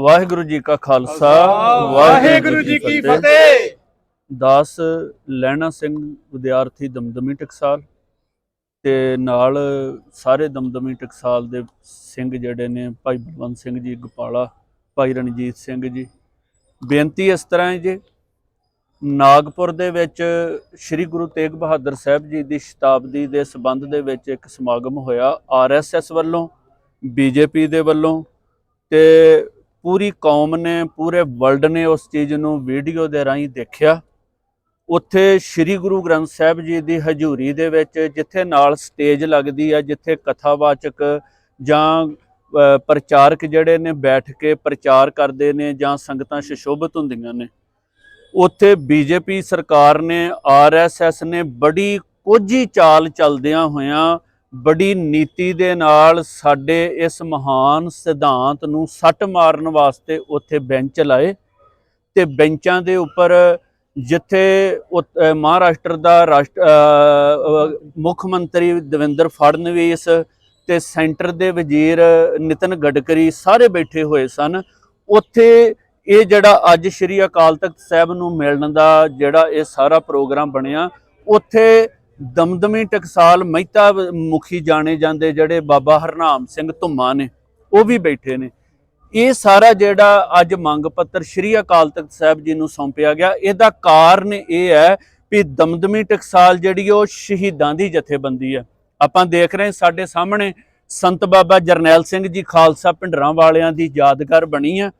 ਵਾਹਿਗੁਰੂ ਜੀ ਕਾ ਖਾਲਸਾ ਵਾਹਿਗੁਰੂ ਜੀ ਕੀ ਫਤਿਹ। ਦਾਸ ਲੈਣਾ ਸਿੰਘ ਵਿਦਿਆਰਥੀ ਦਮਦਮੀ ਟਕਸਾਲ ਤੇ ਨਾਲ ਸਾਰੇ ਦਮਦਮੀ ਟਕਸਾਲ ਦੇ ਸਿੰਘ ਜਿਹੜੇ ਨੇ ਭਾਈ ਬਲਵੰਤ ਸਿੰਘ ਜੀ ਗੋਪਾਲਾ ਭਾਈ ਰਣਜੀਤ ਸਿੰਘ ਜੀ। ਬੇਨਤੀ ਇਸ ਤਰ੍ਹਾਂ ਹੈ ਜੀ ਨਾਗਪੁਰ ਦੇ ਵਿੱਚ ਸ੍ਰੀ ਗੁਰੂ ਤੇਗ ਬਹਾਦਰ ਸਾਹਿਬ ਜੀ ਦੀ ਸ਼ਤਾਬਦੀ ਦੇ ਸਬੰਧ ਦੇ ਵਿੱਚ ਇੱਕ ਸਮਾਗਮ ਹੋਇਆ ਆਰਐਸਐਸ ਵੱਲੋਂ ਬੀਜੇਪੀ ਦੇ ਵੱਲੋਂ ਤੇ ਪੂਰੀ ਕੌਮ ਨੇ, ਪੂਰੇ ਵਰਲਡ ਨੇ ਉਸ ਚੀਜ਼ ਨੂੰ ਵੀਡੀਓ ਦੇ ਰਾਹੀਂ ਦੇਖਿਆ। ਉੱਥੇ ਸ੍ਰੀ ਗੁਰੂ ਗ੍ਰੰਥ ਸਾਹਿਬ ਜੀ ਦੀ ਹਜ਼ੂਰੀ ਦੇ ਵਿੱਚ ਜਿੱਥੇ ਨਾਲ ਸਟੇਜ ਲੱਗਦੀ ਹੈ ਜਿੱਥੇ ਕਥਾਵਾਚਕ ਜਾਂ ਪ੍ਰਚਾਰਕ ਜਿਹੜੇ ਨੇ ਬੈਠ ਕੇ ਪ੍ਰਚਾਰ ਕਰਦੇ ਨੇ ਜਾਂ ਸੰਗਤਾਂ ਸ਼ਿਸ਼ੋਭਤ ਹੁੰਦੀਆਂ ਨੇ। ਉੱਥੇ ਬੀਜੇਪੀ ਸਰਕਾਰ ਨੇ ਆਰਐਸਐਸ ਨੇ ਬੜੀ ਕੋਝੀ ਚਾਲ ਚੱਲਦਿਆਂ ਹੋਇਆਂ ਬੜੀ ਨੀਤੀ ਦੇ ਨਾਲ ਸਾਡੇ ਇਸ ਮਹਾਨ ਸਿਧਾਂਤ ਨੂੰ ਸੱਟ ਮਾਰਨ ਵਾਸਤੇ ਉੱਥੇ ਬੈਂਚ ਲਾਏ ਤੇ ਬੈਂਚਾਂ ਦੇ ਉੱਪਰ ਜਿੱਥੇ ਉਤ- ਮਹਾਰਾਸ਼ਟਰ ਦਾ ਰਾਸ਼ਟ- ਮੁੱਖ ਮੰਤਰੀ ਦਵਿੰਦਰ ਫੜਨਵੀਸ ਤੇ ਸੈਂਟਰ ਦੇ ਵਜ਼ੀਰ ਨਿਤਨ ਗਡਕਰੀ ਸਾਰੇ ਬੈਠੇ ਹੋਏ ਸਨ। ਉੱਥੇ ਇਹ ਜਿਹੜਾ ਅੱਜ ਸ੍ਰੀ ਅਕਾਲ ਤਖਤ ਸਾਹਿਬ ਨੂੰ ਮਿਲਣ ਦਾ ਜਿਹੜਾ ਇਹ ਸਾਰਾ ਪ੍ਰੋਗਰਾਮ ਬਣਿਆ, ਉੱਥੇ ਦਮਦਮੀ ਟਕਸਾਲ ਮਹਿਤਾ ਮੁਖੀ ਜਾਣੇ ਜਾਂਦੇ ਜਿਹੜੇ ਬਾਬਾ ਹਰਨਾਮ ਸਿੰਘ ਧੁੰਮਾ ਨੇ, ਉਹ ਵੀ ਬੈਠੇ ਨੇ। ਇਹ ਸਾਰਾ ਜਿਹੜਾ ਅੱਜ ਮੰਗ ਪੱਤਰ ਸ੍ਰੀ ਅਕਾਲ ਤਖਤ ਸਾਹਿਬ ਜੀ ਨੂੰ ਸੌਂਪਿਆ ਗਿਆ, ਇਹਦਾ ਕਾਰਨ ਇਹ ਹੈ ਵੀ ਦਮਦਮੀ ਟਕਸਾਲ ਜਿਹੜੀ ਉਹ ਸ਼ਹੀਦਾਂ ਦੀ ਜਥੇਬੰਦੀ ਹੈ। ਆਪਾਂ ਦੇਖ ਰਹੇ ਸਾਡੇ ਸਾਹਮਣੇ ਸੰਤ ਬਾਬਾ ਜਰਨੈਲ ਸਿੰਘ ਜੀ ਖਾਲਸਾ ਪਿੰਡਰਾਂ ਵਾਲਿਆਂ ਦੀ ਯਾਦਗਾਰ ਬਣੀ ਹੈ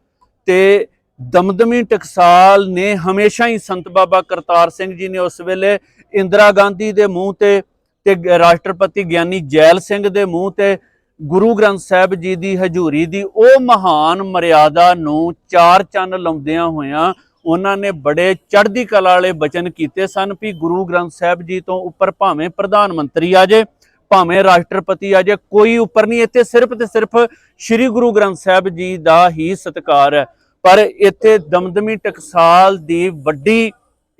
ਤੇ ਦਮਦਮੀ ਟਕਸਾਲ ਨੇ ਹਮੇਸ਼ਾ ਹੀ ਸੰਤ ਬਾਬਾ ਕਰਤਾਰ ਸਿੰਘ ਜੀ ਨੇ ਉਸ ਵੇਲੇ ਇੰਦਰਾ ਗਾਂਧੀ ਦੇ ਮੂੰਹ ਤੇ ਤੇ ਰਾਸ਼ਟਰਪਤੀ ਗਿਆਨੀ ਜੈਲ ਸਿੰਘ ਦੇ ਮੂੰਹ ਤੇ ਗੁਰੂ ਗ੍ਰੰਥ ਸਾਹਿਬ ਜੀ ਦੀ ਹਜ਼ੂਰੀ ਦੀ ਉਹ ਮਹਾਨ ਮਰਿਆਦਾ ਨੂੰ ਚਾਰ ਚੰਨ ਲਾਉਂਦਿਆਂ ਹੋਇਆਂ ਉਹਨਾਂ ਨੇ ਬੜੇ ਚੜ੍ਹਦੀ ਕਲਾ ਵਾਲੇ ਬਚਨ ਕੀਤੇ ਸਨ ਵੀ ਗੁਰੂ ਗ੍ਰੰਥ ਸਾਹਿਬ ਜੀ ਤੋਂ ਉੱਪਰ ਭਾਵੇਂ ਪ੍ਰਧਾਨ ਮੰਤਰੀ ਆ ਜੇ ਭਾਵੇਂ ਰਾਸ਼ਟਰਪਤੀ ਆ ਜੇ ਕੋਈ ਉੱਪਰ ਨਹੀਂ, ਇੱਥੇ ਸਿਰਫ ਤੇ ਸਿਰਫ ਸ੍ਰੀ ਗੁਰੂ ਗ੍ਰੰਥ ਸਾਹਿਬ ਜੀ ਦਾ ਹੀ ਸਤਿਕਾਰ ਹੈ। ਪਰ ਇੱਥੇ ਦਮਦਮੀ ਟਕਸਾਲ ਦੀ ਵੱਡੀ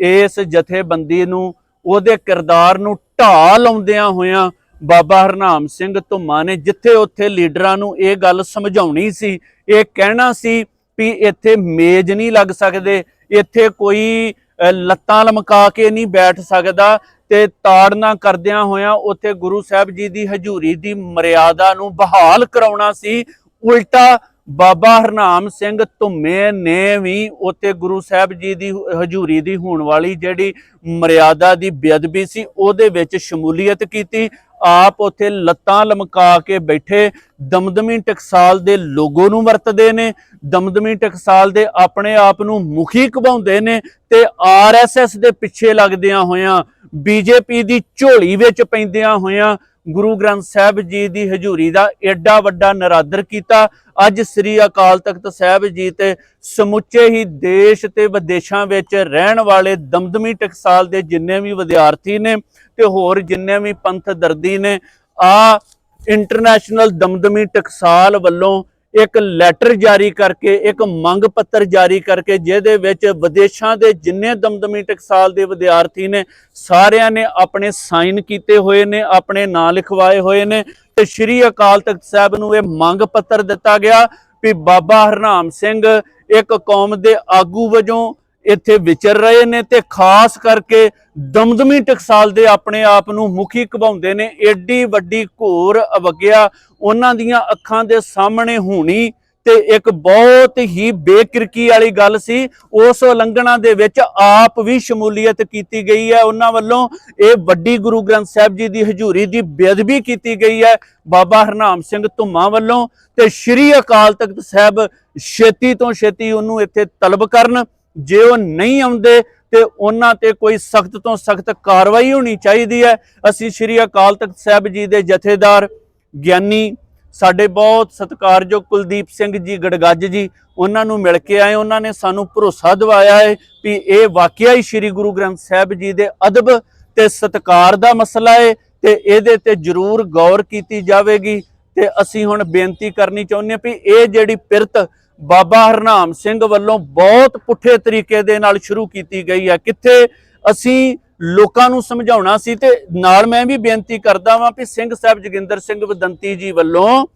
ਇਸ ਜਥੇਬੰਦੀ ਨੂੰ ਉਹਦੇ ਕਿਰਦਾਰ ਨੂੰ ਢਾਹ ਲਾਉਂਦਿਆਂ ਹੋਇਆਂ ਬਾਬਾ ਹਰਨਾਮ ਸਿੰਘ ਧੁੰਮਾ ਨੇ ਜਿੱਥੇ ਉੱਥੇ ਲੀਡਰਾਂ ਨੂੰ ਇਹ ਗੱਲ ਸਮਝਾਉਣੀ ਸੀ, ਇਹ ਕਹਿਣਾ ਸੀ ਵੀ ਇੱਥੇ ਮੇਜ਼ ਨਹੀਂ ਲੱਗ ਸਕਦੇ, ਇੱਥੇ ਕੋਈ ਲੱਤਾਂ ਲਮਕਾ ਕੇ ਨਹੀਂ ਬੈਠ ਸਕਦਾ ਤੇ ਤਾੜਨਾ ਕਰਦਿਆਂ ਹੋਇਆਂ ਉੱਥੇ ਗੁਰੂ ਸਾਹਿਬ ਜੀ ਦੀ ਹਜ਼ੂਰੀ ਦੀ ਮਰਿਆਦਾ ਨੂੰ ਬਹਾਲ ਕਰਾਉਣਾ ਸੀ, ਉਲਟਾ ਬਾਬਾ ਹਰਨਾਮ ਸਿੰਘ ਧੁੰਮੇ ਨੇ ਵੀ ਉੱਥੇ ਗੁਰੂ ਸਾਹਿਬ ਜੀ ਦੀ ਹਜ਼ੂਰੀ ਦੀ ਹੋਣ ਵਾਲੀ ਜਿਹੜੀ ਮਰਿਆਦਾ ਦੀ ਬੇਅਦਬੀ ਸੀ, ਉਹਦੇ ਵਿੱਚ ਸ਼ਮੂਲੀਅਤ ਕੀਤੀ। ਆਪ ਉੱਥੇ ਲੱਤਾਂ ਲਮਕਾ ਕੇ ਬੈਠੇ। ਦਮਦਮੀ ਟਕਸਾਲ ਦੇ ਲੋਗੋ ਨੂੰ ਵਰਤਦੇ ਨੇ। ਦਮਦਮੀ ਟਕਸਾਲ ਦੇ ਆਪਣੇ ਆਪ ਨੂੰ ਮੁਖੀ ਕਬਾਉਂਦੇ ਨੇ ਤੇ ਆਰਐਸਐਸ ਦੇ ਪਿੱਛੇ ਲੱਗਦਿਆਂ ਹੋਇਆਂ ਬੀਜੇਪੀ ਦੀ ਝੋਲੀ ਵਿੱਚ ਪੈਂਦਿਆਂ ਹੋਇਆਂ ਗੁਰੂ ਗ੍ਰੰਥ ਸਾਹਿਬ ਜੀ ਦੀ ਹਜ਼ੂਰੀ ਦਾ ਐਡਾ ਵੱਡਾ ਨਰਾਦਰ ਕੀਤਾ। ਅੱਜ ਸ੍ਰੀ ਅਕਾਲ ਤਖਤ ਸਾਹਿਬ ਜੀ ਤੇ ਸਮੁੱਚੇ ਹੀ ਦੇਸ਼ ਤੇ ਵਿਦੇਸ਼ਾਂ ਵਿੱਚ ਰਹਿਣ ਵਾਲੇ ਦਮਦਮੀ ਟਕਸਾਲ ਦੇ ਜਿੰਨੇ ਵੀ ਵਿਦਿਆਰਥੀ ਨੇ ਤੇ ਹੋਰ ਜਿੰਨੇ ਵੀ ਪੰਥ ਦਰਦੀ ਨੇ, ਆ ਇੰਟਰਨੈਸ਼ਨਲ ਦਮਦਮੀ ਟਕਸਾਲ ਵੱਲੋਂ ਇੱਕ ਲੈਟਰ ਜਾਰੀ ਕਰਕੇ, ਇੱਕ ਮੰਗ ਪੱਤਰ ਜਾਰੀ ਕਰਕੇ, ਜਿਹਦੇ ਵਿੱਚ ਵਿਦੇਸ਼ਾਂ ਦੇ ਜਿੰਨੇ ਦਮਦਮੀ ਟਕਸਾਲ ਦੇ ਵਿਦਿਆਰਥੀ ਨੇ, ਸਾਰਿਆਂ ਨੇ ਆਪਣੇ ਸਾਈਨ ਕੀਤੇ ਹੋਏ ਨੇ, ਆਪਣੇ ਨਾਂ ਲਿਖਵਾਏ ਹੋਏ ਨੇ। ਤੇ ਸ੍ਰੀ ਅਕਾਲ ਤਖਤ ਸਾਹਿਬ ਨੂੰ ਇਹ ਮੰਗ ਪੱਤਰ ਦਿੱਤਾ ਗਿਆ ਵੀ ਬਾਬਾ ਹਰਨਾਮ ਸਿੰਘ ਇੱਕ ਕੌਮ ਦੇ ਆਗੂ ਵਜੋਂ ਇੱਥੇ ਵਿਚਰ ਰਹੇ ਨੇ ਤੇ ਖਾਸ ਕਰਕੇ ਦਮਦਮੀ ਟਕਸਾਲ ਦੇ ਆਪਣੇ ਆਪ ਨੂੰ ਮੁਖੀ ਕਬਾਉਂਦੇ ਨੇ। ਏਡੀ ਵੱਡੀ ਘੋਰ ਅਵਗਿਆ ਉਹਨਾਂ ਦੀਆਂ ਅੱਖਾਂ ਦੇ ਸਾਹਮਣੇ ਹੋਣੀ ਤੇ ਇੱਕ ਬਹੁਤ ਹੀ ਬੇਕਿਰਕੀ ਵਾਲੀ ਗੱਲ ਸੀ। ਉਸ ਉਲੰਘਣਾ ਦੇ ਵਿੱਚ ਆਪ ਵੀ ਸ਼ਮੂਲੀਅਤ ਕੀਤੀ ਗਈ ਹੈ। ਉਹਨਾਂ ਵੱਲੋਂ ਇਹ ਵੱਡੀ ਗੁਰੂ ਗ੍ਰੰਥ ਸਾਹਿਬ ਜੀ ਦੀ ਹਜ਼ੂਰੀ ਦੀ ਬੇਅਦਬੀ ਕੀਤੀ ਗਈ ਹੈ। ਬਾਬਾ ਹਰਨਾਮ ਸਿੰਘ ਧੁੰਮਾ ਵੱਲੋਂ ਤੇ ਸ੍ਰੀ ਅਕਾਲ ਤਖਤ ਸਾਹਿਬ ਛੇਤੀ ਤੋਂ ਛੇਤੀ ਉਹਨੂੰ ਇੱਥੇ ਤਲਬ ਕਰਨ ਜੇ ਉਹ ਨਹੀਂ ਆਉਂਦੇ ਤੇ ਉਹਨਾਂ ਤੇ ਕੋਈ ਸਖਤ ਤੋਂ ਸਖਤ ਕਾਰਵਾਈ ਹੋਣੀ ਚਾਹੀਦੀ ਹੈ। ਅਸੀਂ ਸ੍ਰੀ ਅਕਾਲ ਤਖਤ ਸਾਹਿਬ ਜੀ ਦੇ ਜਥੇਦਾਰ, ਗਿਆਨੀ, ਸਾਡੇ ਬਹੁਤ ਸਤਿਕਾਰਯੋਗ ਕੁਲਦੀਪ ਸਿੰਘ ਜੀ, ਗੜਗੱਜ ਜੀ, ਉਹਨਾਂ ਨੂੰ ਮਿਲ ਕੇ ਆਏ। ਉਹਨਾਂ ਨੇ ਸਾਨੂੰ ਭਰੋਸਾ ਦਿਵਾਇਆ ਹੈ ਵੀ ਇਹ ਵਾਕਿਆ ਹੀ ਸ੍ਰੀ ਗੁਰੂ ਗ੍ਰੰਥ ਸਾਹਿਬ ਜੀ ਦੇ ਅਦਬ ਤੇ ਸਤਿਕਾਰ ਦਾ ਮਸਲਾ ਹੈ ਤੇ ਇਹਦੇ ਤੇ ਜ਼ਰੂਰ ਗੌਰ ਕੀਤੀ ਜਾਵੇਗੀ ਤੇ ਅਸੀਂ ਹੁਣ ਬੇਨਤੀ ਕਰਨੀ ਚਾਹੁੰਦੇ ਹਾਂ ਵੀ ਇਹ ਜਿਹੜੀ ਪਿਰਤ ਬਾਬਾ ਹਰਨਾਮ ਸਿੰਘ ਵੱਲੋਂ ਬਹੁਤ ਪੁੱਠੇ ਤਰੀਕੇ ਦੇ ਨਾਲ ਸ਼ੁਰੂ ਕੀਤੀ ਗਈ ਹੈ। ਕਿੱਥੇ ਅਸੀਂ ਲੋਕਾਂ ਨੂੰ ਸਮਝਾਉਣਾ ਸੀ ਤੇ ਨਾਲ ਮੈਂ ਵੀ ਬੇਨਤੀ ਕਰਦਾ ਵਾਂ ਵੀ ਸਿੰਘ ਸਾਹਿਬ ਜੋਗਿੰਦਰ ਸਿੰਘ ਵਦੰਤੀ ਜੀ ਵੱਲੋਂ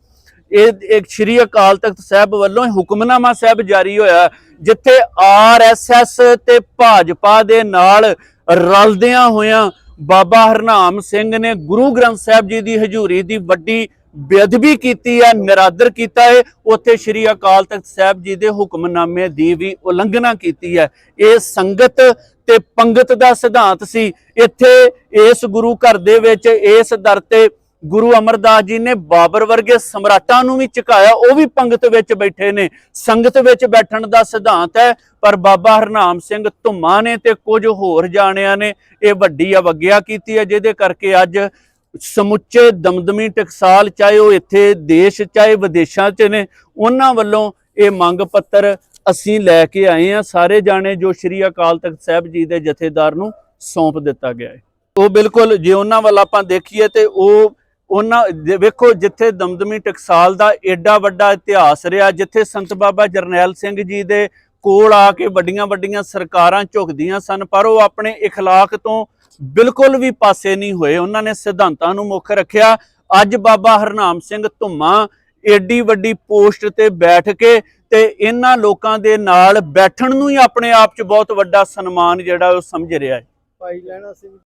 ਇਹ ਇੱਕ ਸ਼੍ਰੀ ਅਕਾਲ ਤਖਤ ਸਾਹਿਬ ਵੱਲੋਂ ਹੁਕਮਨਾਮਾ ਸਾਹਿਬ ਜਾਰੀ ਹੋਇਆ ਜਿੱਥੇ ਆਰਐਸਐਸ ਤੇ ਭਾਜਪਾ ਦੇ ਨਾਲ ਰਲਦਿਆਂ ਹੋਇਆਂ ਬਾਬਾ ਹਰਨਾਮ ਸਿੰਘ ਨੇ ਗੁਰੂ ਗ੍ਰੰਥ ਸਾਹਿਬ ਜੀ ਦੀ ਹਜ਼ੂਰੀ ਦੀ ਵੱਡੀ ਬੇਅਦਬੀ ਕੀਤੀ ਹੈ, ਨਿਰਾਦਰ ਕੀਤਾ ਹੈ। ਉੱਥੇ ਸ਼੍ਰੀ ਅਕਾਲ ਤਖਤ ਸਾਹਿਬ ਜੀ ਦੇ ਹੁਕਮਨਾਮੇ ਦੀ ਵੀ ਉਲੰਘਣਾ ਕੀਤੀ ਹੈ। ਇਹ ਸੰਗਤ ਤੇ ਪੰਗਤ ਦਾ ਸਿਧਾਂਤ ਸੀ। ਇੱਥੇ ਇਸ ਗੁਰੂ ਘਰ ਦੇ ਵਿੱਚ ਇਸ ਦਰ ਤੇ ਗੁਰੂ ਅਮਰਦਾਸ ਜੀ ਨੇ ਬਾਬਰ ਵਰਗੇ ਸਮਰਾਟਾਂ ਨੂੰ ਵੀ ਝੁਕਾਇਆ। ਉਹ ਵੀ ਪੰਗਤ ਵਿੱਚ ਬੈਠੇ ਨੇ। ਸੰਗਤ ਵਿੱਚ ਬੈਠਣ ਦਾ ਸਿਧਾਂਤ ਹੈ, ਪਰ ਬਾਬਾ ਹਰਨਾਮ ਸਿੰਘ ਧੁੰਮਾ ਨੇ ਤੇ ਕੁਝ ਹੋਰ ਜਾਣਿਆਂ ਨੇ ਇਹ ਵੱਡੀ ਅਵਗਿਆ ਕੀਤੀ ਹੈ, ਜਿਹਦੇ ਕਰਕੇ ਅੱਜ ਸਮੁੱਚੇ ਦਮਦਮੀ ਟਕਸਾਲ ਚਾਹੇ ਉਹ ਇੱਥੇ ਦੇਸ਼ ਚਾਹੇ ਵਿਦੇਸ਼ਾਂ 'ਚ ਨੇ ਉਹਨਾਂ ਵੱਲੋਂ ਇਹ ਮੰਗ ਪੱਤਰ ਅਸੀਂ ਲੈ ਕੇ ਆਏ ਆ ਸਾਰੇ ਜਾਣੇ ਜੋ ਸ਼੍ਰੀ ਅਕਾਲ ਤਖਤ ਸਾਹਿਬ ਜੀ ਦੇ ਜਥੇਦਾਰ ਨੂੰ ਸੌਂਪ ਦਿੱਤਾ ਗਿਆ ਹੈ ਉਹ ਬਿਲਕੁਲ ਜੇ ਉਹਨਾਂ ਵੱਲ ਆਪਾਂ ਦੇਖੀਏ ਤੇ ਉਹ ਉਹਨਾਂ ਜੇ ਵੇਖੋ ਜਿੱਥੇ ਦਮਦਮੀ ਟਕਸਾਲ ਦਾ ਏਡਾ ਵੱਡਾ ਇਤਿਹਾਸ ਰਿਹਾ ਜਿੱਥੇ ਸੰਤ ਬਾਬਾ ਜਰਨੈਲ ਸਿੰਘ ਜੀ ਦੇ ਕੋਲ ਆ ਕੇ ਵੱਡੀਆਂ ਵੱਡੀਆਂ ਸਰਕਾਰਾਂ ਝੁਕਦੀਆਂ ਸਨ ਪਰ ਉਹ ਆਪਣੇ اخلاق ਤੋਂ ਬਿਲਕੁਲ ਵੀ ਪਾਸੇ ਨਹੀਂ ਹੋਏ। ਉਹਨਾਂ ਨੇ ਸਿਧਾਂਤਾਂ ਨੂੰ ਮੁੱਖ ਰੱਖਿਆ। ਅੱਜ ਬਾਬਾ ਹਰਨਾਮ ਸਿੰਘ ਧੁੰਮਾ ਏਡੀ ਵੱਡੀ ਪੋਸਟ ਤੇ ਬੈਠ ਕੇ ਤੇ ਇਹਨਾਂ ਲੋਕਾਂ ਦੇ ਨਾਲ ਬੈਠਣ ਨੂੰ ਹੀ ਆਪਣੇ ਆਪ 'ਚ ਬਹੁਤ ਵੱਡਾ ਸਨਮਾਨ ਜਿਹੜਾ ਉਹ ਸਮਝ ਰਿਹਾ ਹੈ। ਭਾਈ ਲੈਣਾ ਸਿੰਘ